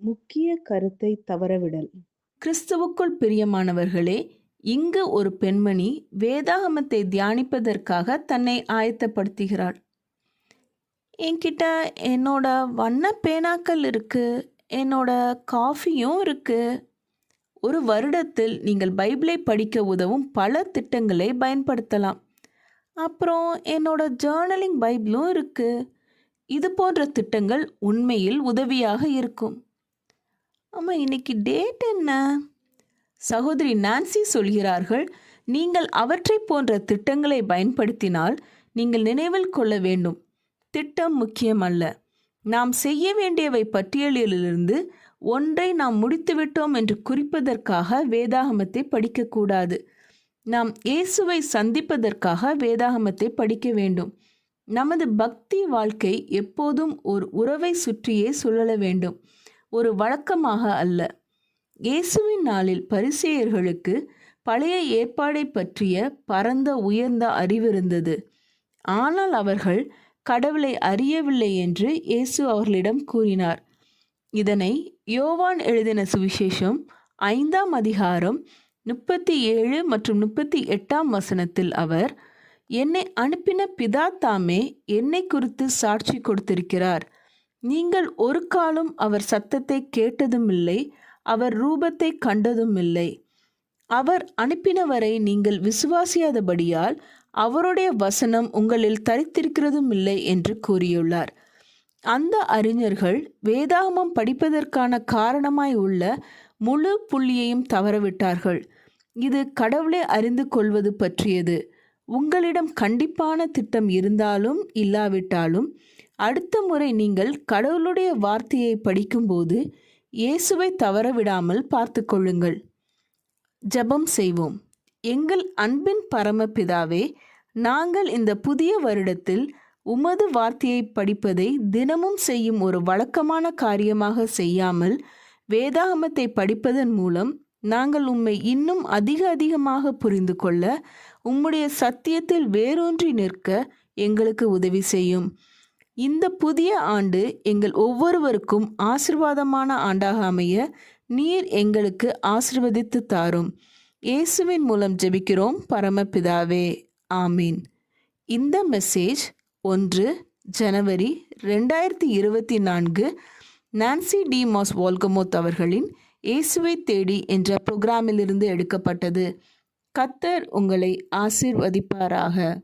முக்கிய கருத்தை தவறவிடல். கிறிஸ்துவுக்குள் பிரியமானவர்களே இங்கு ஒரு பெண்மணி வேதாகமத்தை தியானிப்பதற்காக தன்னை ஆயத்தப்படுத்துகிறாள். என்கிட்ட என்னோட வண்ண பேனாக்கள் இருக்கு என்னோட காஃபியும் இருக்கு. ஒரு வருடத்தில் நீங்கள் பைபிளை படிக்க உதவும் பல திட்டங்களை பயன்படுத்தலாம். அப்புறம் என்னோட ஜேர்னலிங் பைபிளும் இருக்கு. இது போன்ற திட்டங்கள் உண்மையில் உதவியாக இருக்கும். அம்மா இன்னைக்கு டேட் என்ன? சகோதரி நான்சி சொல்கிறார்கள் நீங்கள் அவற்றை போன்ற திட்டங்களை பயன்படுத்தினால் நீங்கள் நினைவில் கொள்ள வேண்டும். திட்டம் முக்கியமல்ல. நாம் செய்ய வேண்டியவை பட்டியலிலிருந்து ஒன்றை நாம் முடித்துவிட்டோம் என்று குறிப்பதற்காக வேதாகமத்தை படிக்கக்கூடாது. நாம் இயேசுவை சந்திப்பதற்காக வேதாகமத்தை படிக்க வேண்டும். நமது பக்தி வாழ்க்கை எப்போதும் ஒரு உறவை சுற்றியே சுழல வேண்டும். ஒரு வழக்கமாக அல்ல. இயேசுவின் நாளில் பரிசேயர்களுக்கு பழைய ஏற்பாடை பற்றிய பரந்த உயர்ந்த அறிவிருந்தது. ஆனால் அவர்கள் கடவுளை அறியவில்லை என்று இயேசு அவர்களிடம் கூறினார். இதனை யோவான் எழுதின சுவிசேஷம் ஐந்தாம் அதிகாரம் முப்பத்தி ஏழு மற்றும் முப்பத்தி எட்டாம் வசனத்தில் அவர் என்னை அனுப்பின பிதா தாமே என்னை குறித்து சாட்சி கொடுத்திருக்கிறார். நீங்கள் ஒரு காலம் அவர் சத்தத்தை கேட்டதும் இல்லை அவர் ரூபத்தை கண்டதும் இல்லை அவர் அனுப்பினவரை நீங்கள் விசுவாசியாதபடியால் அவருடைய வசனம் உங்களில் தரித்திருக்கிறதும் இல்லை என்று கூறியுள்ளார். அந்த அறிஞர்கள் வேதாகமம் படிப்பதற்கான காரணமாய் உள்ள முழு புள்ளியையும் தவறவிட்டார்கள். இது கடவுளை அறிந்து கொள்வது பற்றியது. உங்களிடம் கண்டிப்பான திட்டம் இருந்தாலும் இல்லாவிட்டாலும் அடுத்த முறை நீங்கள் கடவுளுடைய வார்த்தையை படிக்கும்போது இயேசுவை தவறவிடாமல் பார்த்து கொள்ளுங்கள் ஜெபம் செய்வோம். எங்கள் அன்பின் பரமபிதாவே நாங்கள் இந்த புதிய வருடத்தில் உமது வார்த்தையை படிப்பதை தினமும் செய்யும் ஒரு வழக்கமான காரியமாக செய்யாமல் வேதாகமத்தை படிப்பதன் மூலம் நாங்கள் உம்மை இன்னும் அதிக அதிகமாக புரிந்து கொள்ள உம்முடைய சத்தியத்தில் வேரூன்றி நிற்க எங்களுக்கு உதவி செய்யும். இந்த புதிய ஆண்டு எங்கள் ஒவ்வொருவருக்கும் ஆசிர்வாதமான ஆண்டாக அமைய நீர் எங்களுக்கு ஆசிர்வதித்து தாரும். இயேசுவின் மூலம் ஜெபிக்கிறோம். பரமபிதாவே ஆமீன். இந்த மெசேஜ் ஒன்று ஜனவரி ரெண்டாயிரத்தி இருபத்தி நான்கு நான்சி டி மாஸ் வால்கமோத் அவர்களின் இயேசுவை தேடி என்ற புரோகிராமிலிருந்து எடுக்கப்பட்டது. கத்தர் உங்களை ஆசிர்வதிப்பாராக.